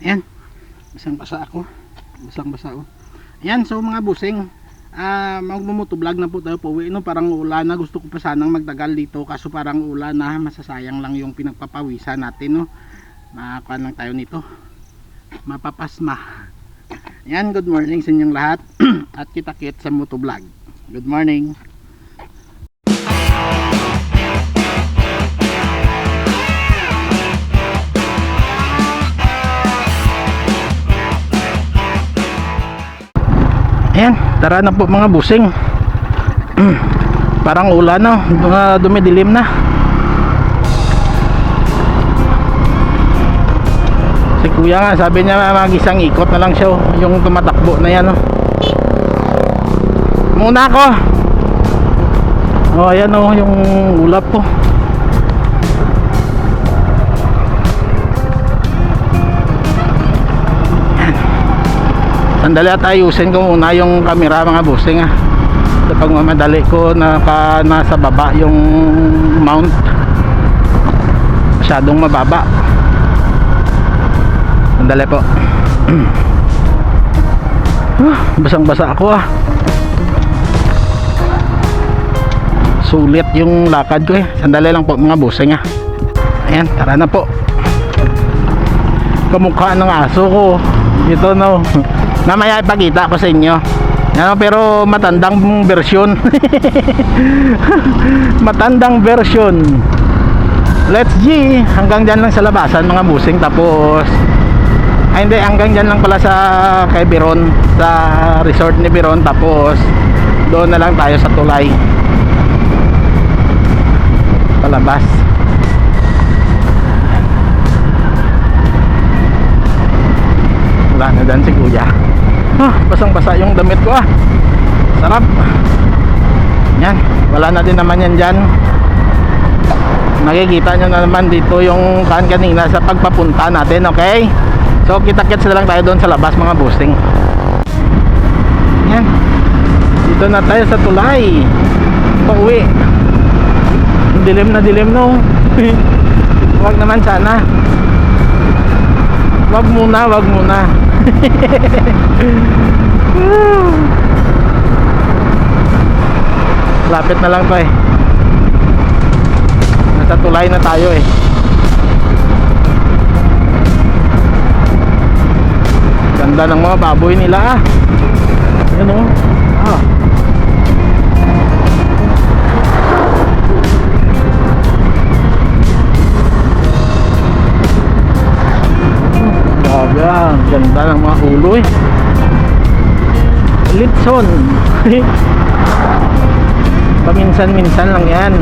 Ayan. Basang basa ako. Basang basa ako. Ayan, so mga busing. Ah, magmumotovlog na po tayo po. Uwi, no, parang ulan na. Gusto ko pa sanang magtagal dito. Kaso parang ulan na. Masasayang lang yung pinagpapawisan natin, no. Makakuha lang tayo nito. Mapapasma. Ayan, good morning sa inyong lahat. At kita-kit sa motovlog. Good morning. Ayan, tara na po mga busing. Parang ulan na, mga dumidilim na. Si kuya nga, sabi niya mag isang ikot na lang siya, oh, yung tumatakbo na yan. Oh. Muna ako. Oh, ayan oh, yung ulap po. Sandali at ayusin ko muna yung camera mga busing ah. Sa pagmamadali ko naka, nasa baba yung mount. Masyadong mababa. Sandali po. Ah, basang basa ako ah. Sulit yung lakad ko eh. Sandali lang po mga busing ah. Ayan, tara na po. Kamukha ng aso ko. Ito no. Mamaya ipakita ko sa inyo. Ano, pero matandang version. matandang version. Let's G. Hanggang dyan lang sa labasan mga busing. Tapos, ay hindi, hanggang dyan lang pala sa kay Biron. Sa resort ni Biron. Tapos, doon na lang tayo sa tulay. Palabas. Wala na dyan si kuya. Ah, basang basa yung damit ko ah. Sarap. Yan, wala na din naman yan dyan. Nakikita nyo na naman dito yung kan kanina sa pagpapunta natin, okay? So, kita-kits na lang tayo doon sa labas mga boosting. Yan. Dito na tayo sa tulay. Pauwi. Dilim na dilim no. Wag naman sana. Wag muna, wag muna. Lapit na lang to eh. Nasa tulay na tayo eh. Ganda ng mga baboy nila ah. Yan oh. Ah. Ah, ganda ng mga ulo eh. Litson. Paminsan-minsan lang yan.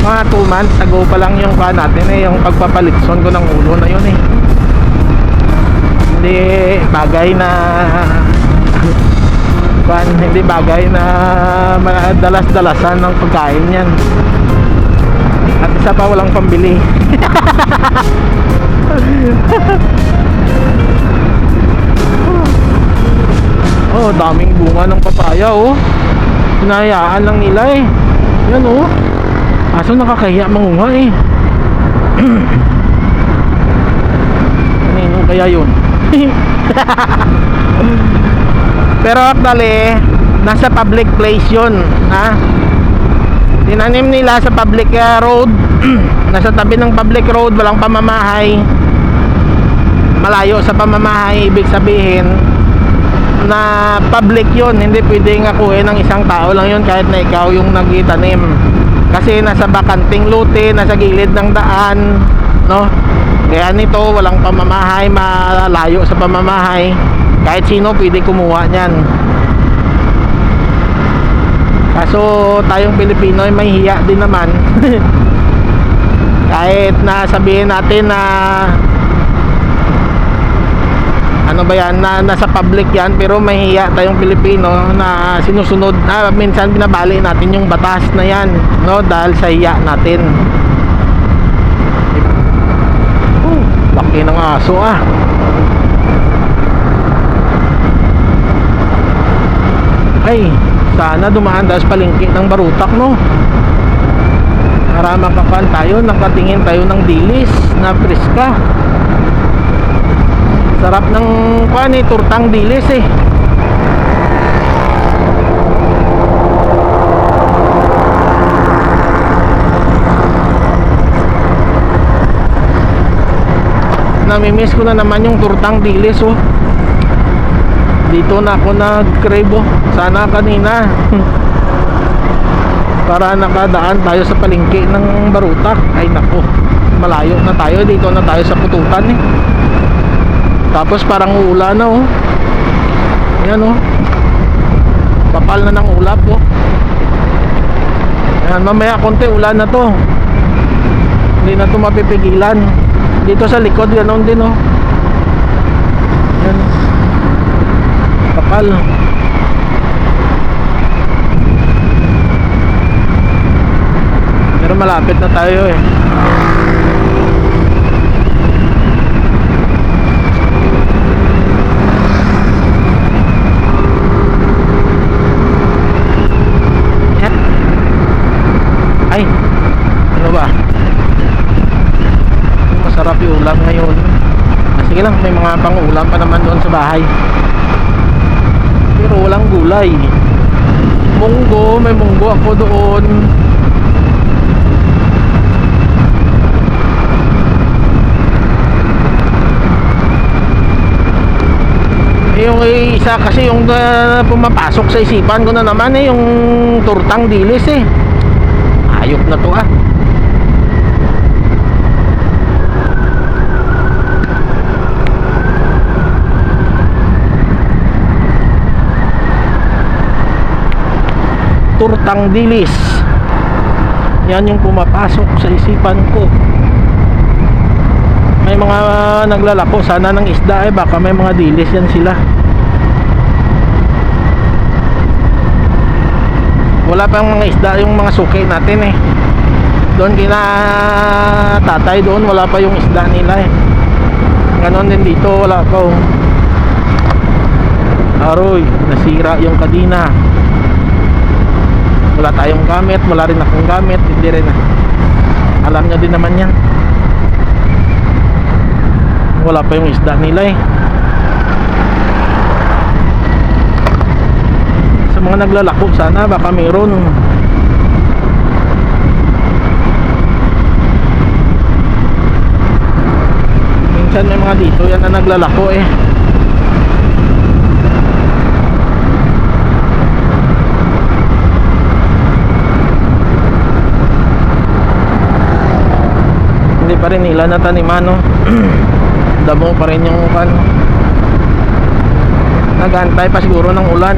Mga 2 months ago pa lang yung pa natin eh, yung pagpapalitson ko ng ulo na yun eh. Hindi bagay na kan hindi bagay na dalas-dalasan ng pagkain yan. At isa pa walang pambili. oh, daming bunga ng papaya oh. Hinayaan lang nila eh. Yan oh. Aso nakakahiya mangunga eh. Kanino kaya yun? Pero actually, nasa public place yun. Ha? Tinanim nila sa public uh, road. nasa tabi ng public road, walang pamamahay. Malayo sa pamamahay, ibig sabihin na public yun. Hindi pwedeng akuin ng isang tao lang yun kahit na ikaw yung nagitanim. Kasi nasa bakanting lote, nasa gilid ng daan, no? Kaya nito, walang pamamahay, malayo sa pamamahay. Kahit sino pwede kumuha niyan. Kaso tayong Pilipino ay may hiya din naman. Kahit na sabihin natin na ano ba yan? Na nasa public yan pero may hiya tayong Pilipino na sinusunod. Na minsan binabali natin yung batas na yan no? Dahil sa hiya natin. Oh, laki ng aso ah. Ay sana dumaan dahil sa palengke ng barutak no? Para makapan tayo, nakatingin tayo ng dilis na preska. Sarap ng kuan eh, turtang dilis eh. Namimiss ko na naman yung turtang dilis oh. Dito na ako nag-crave oh. Sana kanina. Para nakadaan tayo sa palengke ng Barutak. Ay nako. Malayo na tayo. Dito na tayo sa pututan eh. Tapos parang ulan na oh. Yan oh. Kapal na ng ulap oh. Yan, mamaya konti ulan na to. Hindi na to mapipigilan. Dito sa likod ganoon din oh. Yan. Kapal. Pero malapit na tayo eh. Yan. Ay, ano ba? Masarap yung ulam ngayon. Ah, sige lang, may mga pang-ulam pa naman doon sa bahay. Pero walang gulay. Munggo, may munggo ako doon. yung isa kasi yung uh, pumapasok sa isipan ko na naman eh yung turtang dilis eh ayok na to ah turtang dilis. Yan yung pumapasok sa isipan ko. May mga naglalako. Sana ng isda eh baka may mga dilis yan sila. Wala pang mga isda yung mga suki natin eh. Doon kina tatay doon wala pa yung isda nila eh. Ganon din dito wala pa oh. aroy nasira yung kadina wala tayong gamit wala rin akong gamit hindi rin. Alam nyo din naman yan. Wala pa yung isda nila eh. Sa mga naglalako sana baka mayroon minsan may mga dito yan na naglalako eh pa rin nila nataniman no damo pa rin yung kan. Nagantay pa siguro ng ulan.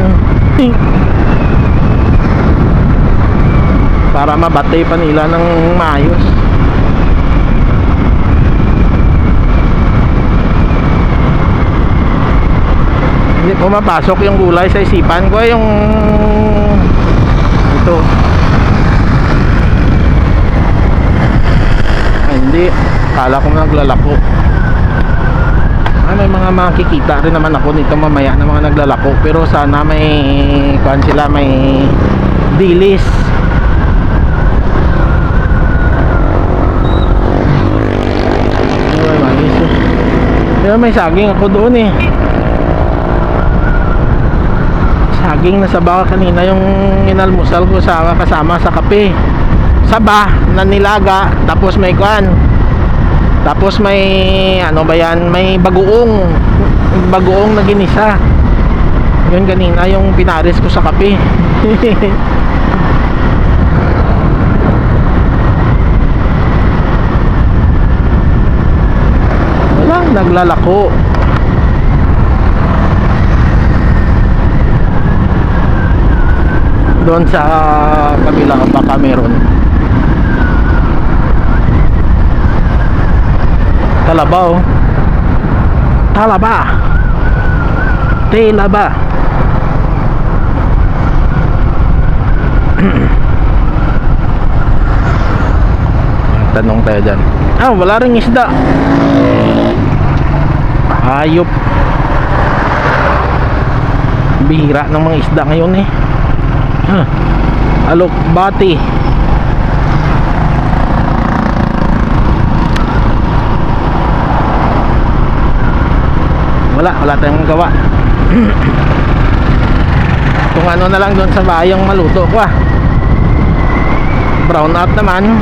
Para mabatay pa nila ng maayos. Hindi pumapasok yung gulay sa isipan ko eh, yung ito hindi. Kala ko naglalako. Ah, may mga makikita rin naman ako nito mamaya ng mga naglalako. Pero sana may kuan sila may dilis. Pero may saging ako doon eh. Saging na saba kanina yung inalmusal ko sa kasama sa kape saba na nilaga tapos may kuan tapos may ano ba yan, may bagoong bagoong na ginisa. Yun kanina yung pinares ko sa kape. Walang naglalako. Doon sa kabila baka meron. Talaba oh. Talaba. Talaba. Tanong tayo dyan. Ah, wala ring isda. Hayop. Bihira ng mga isda ngayon eh. Huh. Alok, bati. Wala wala tayong magawa. Kung ano na lang doon sa bayang maluto ko ah. Brown out naman.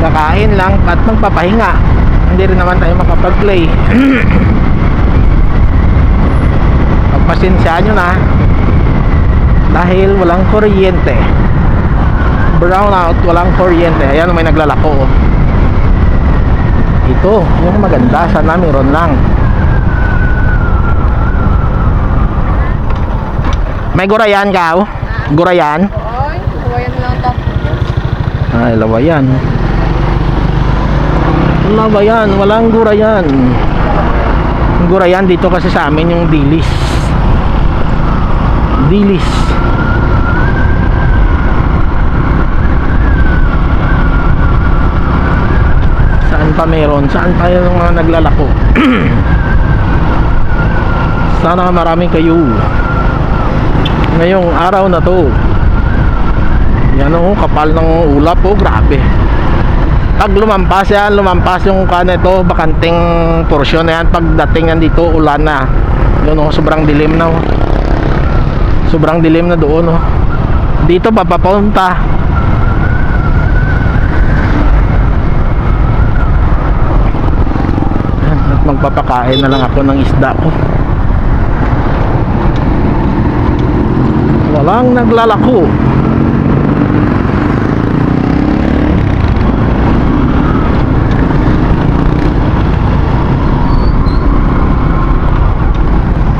Kakain lang at magpapahinga. Hindi rin naman tayo makapag-play. Pagpasensyaan nyo na. Dahil walang kuryente. Brown out walang kuryente. Ayan may naglalako oh. ito yung maganda. Sana meron lang may gurayan ka oh? gurayan? Oy, kawayan lang ta. ay lawayan. Lawayan walang gurayan. Gurayan dito kasi sa amin yung dilis. Dilis. Saan pa meron? Saan pa yung mga naglalako? Sana marami kayo ngayong araw na to. Yan o kapal ng ulap po grabe. Pag lumampas yan lumampas yung kan ito bakanting porsyon na yan. Pagdating yan dito ulan na. Yun o sobrang dilim na oh. sobrang dilim na doon oh. dito papapunta. At magpapakain na lang ako ng isda ko walang naglalako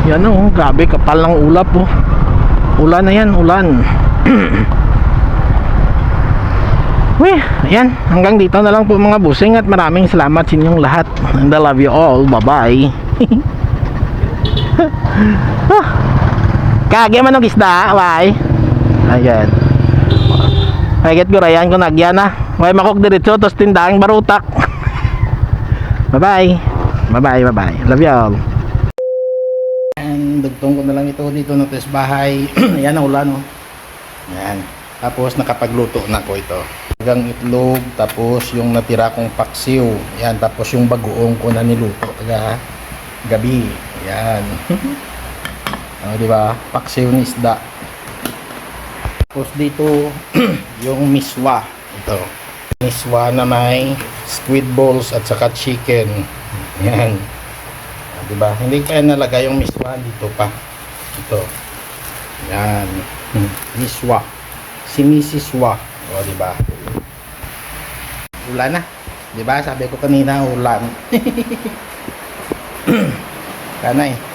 Yan oh, grabe kapal ng ulap oh. Ulan na yan, ulan. Weh, ayan, hanggang dito na lang po mga busing at maraming salamat sa inyong lahat. And I love you all. Bye-bye. ah, kage man og isda, bye. Ayan. Ay, get ko rayan ko nagyan na. Way makok diretso tos tindang barutak. Bye-bye. Bye-bye, bye-bye. Love you all. Yan, dugtong ko na lang ito dito na sa bahay. Yan ang ulan, oh. Yan. Tapos nakapagluto na ko ito. Hanggang itlog, tapos yung natira kong paksiw. Yan, tapos yung bagoong ko na niluto. Taga gabi. Yan. oh, di ba? Paksiw ni isda. Tapos dito, yung miswa. Ito. Miswa na may squid balls at saka chicken. Yan. Ah, di ba? Hindi pa yan nalagay yung miswa dito pa. Ito. Yan. Miswa. Si Mrs. Wa. O, di ba? Ulan na. Di ba? Sabi ko kanina, ulan. Kana eh.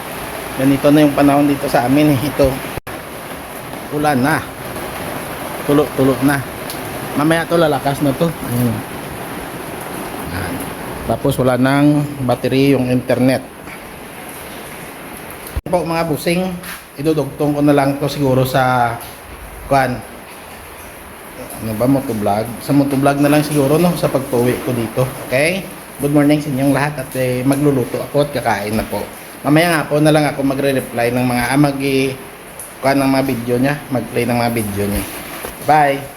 Ganito na yung panahon dito sa amin eh. Ito. Ulan na. Tulo-tulo na. Mamaya to lalakas na to. Hmm. Yan. Tapos wala nang battery yung internet. Po mga busing, idudugtong ko na lang to siguro sa kuan. Ano ba motovlog? Sa motovlog na lang siguro no sa pagtuwi ko dito. Okay? Good morning sa inyong lahat at eh, magluluto ako at kakain na po. Mamaya nga po na lang ako magre-reply ng mga ah, mag kuan ng mga video niya, mag-play ng mga video niya. Bye.